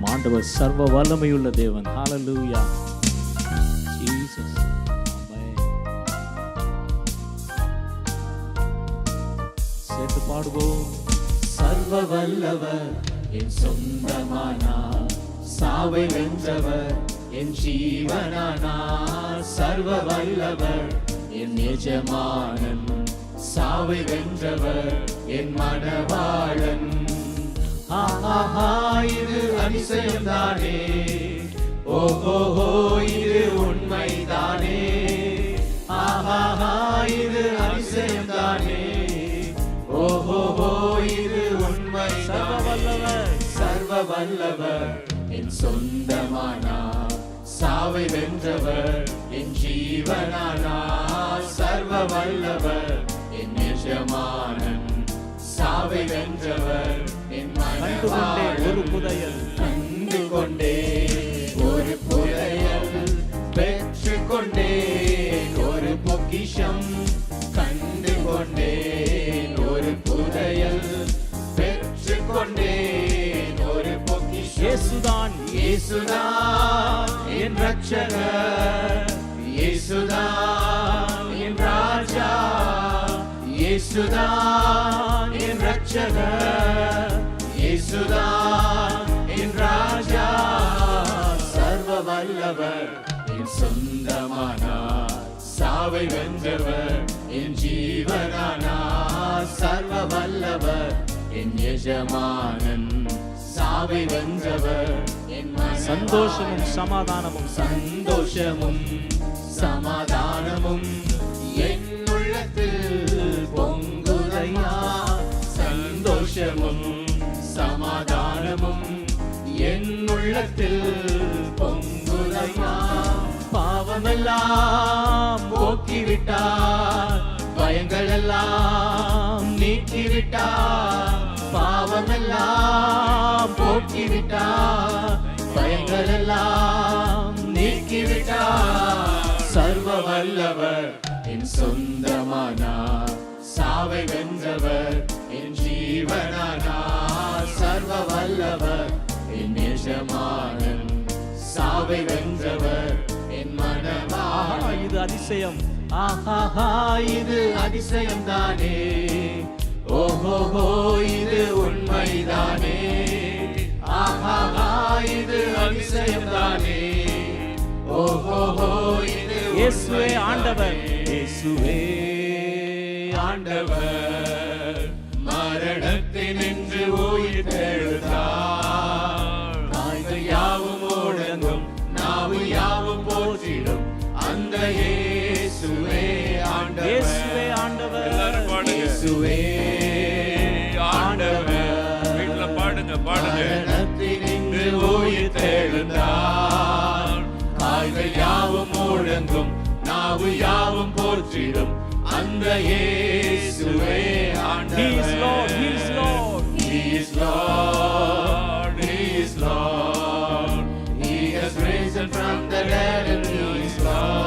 சர்வ வல்லமையுள்ள தேவன். ஹalleluya ஜீசஸ் சேர்த்து பாடுவோம். சர்வ வல்லவர் என் சொந்தமானார் சாவை வென்றவர் என் ஜீவனானார் சர்வ வல்லவர் என் எஜமானன் சாவை வென்றவர் என் மனவாளன் ஆஹா இது அதிசயம்தானே. ஓஹோ இது உண்மைதானே. ஆஹா இது அதிசயம்தானே. ஓஹோ இது உண்மை சர்வ வல்லவர் என் சொந்தமானார் சாவை வென்றவர் என் ஜீவனானார் சர்வ கொண்டேன் ஒரு பொக்கிஷம். இயேசுதான் இயேசுதான் என் ரட்சகர் இயேசுதான் என் ராஜா. இயேசுதான் என் ரட்சகர் இயேசுதான் என் ராஜா. சர்வ வல்லவர் என் சொந்தமானார். சாவை வென்றவர் என் ஜீவனானார். சர்வ என் எஜமானன் சாவை வென்றவர். சந்தோஷமும் சமாதானமும். சந்தோஷமும் சமாதானமும் என் உள்ளத்தில் பொங்குதையா. சந்தோஷமும் சமாதானமும் என் உள்ளத்தில் பொங்குதையா. பாவமெல்லாம் போக்கிவிட்டார் பயங்கள் எல்லாம் நீக்கிவிட்டார். பாவமெல்லாம் போக்கிவிட்டார் பயங்கள் எல்லாம் நீக்கிவிட்டார் சர்வ வல்லவர் என் சொந்தமானார் சாவை வென்றவர் என் ஜீவனானார் சர்வ வல்லவர் என் எஜமானன் சாவை வென்றவர் என் மனவாளன் இது அதிசயம். ஆஹாஹா இது அதிசயம்தானே. ஓஹோஹோ இது உண்மைதானே. ஆஹாஹா இது அதிசயம்தானே. ஓஹோஹோ இது இயேசுவே ஆண்டவர். இயேசுவே ஆண்டவர். மரணத்தில் நின்று நாய்கள் யாவும் ஓடங்கும் நாவு யாவும் போற்றிடும். அந்த இயேசுவே பாடுங்க உயிர் தெழுந்தார் காய்கள் யாவும் முழங்கும் நாவு யாவும் போற்றிடும் அந்த இயேசுவே Lord, He is ஆண்டவர் Lord. He is Lord, He is Lord. He has risen from the dead and He is Lord.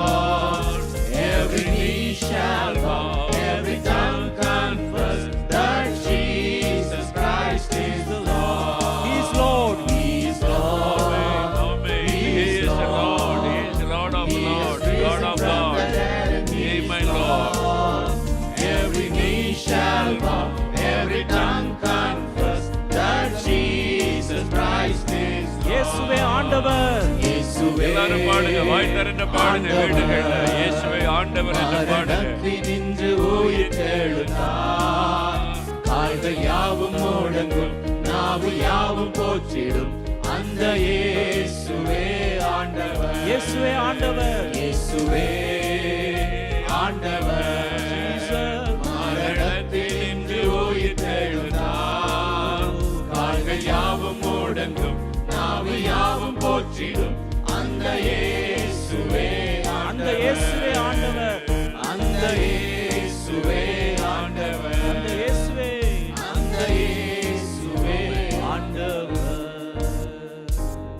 இயேசுவே. ஆண்டவர். இயேசுவே. எல்லாரும் பாடுங்க வாய் திறந்து பாடுங்க வீடுகள்ல இயேசுவை ஆண்டவர் என்று பாடுங்க. நின்று உயிர் தெழுந்தார் கால்கள் யாவும் முழங்கும் நாவு யாவும் போற்றிடும். அந்த இயேசுவே ஆண்டவர். இயேசுவே ஆண்டவர். இயேசுவே ஆண்டவர். மாற்றிடும் அந்த இயேசுவே அந்த இயேசுவே ஆண்டவர். அந்த இயேசுவே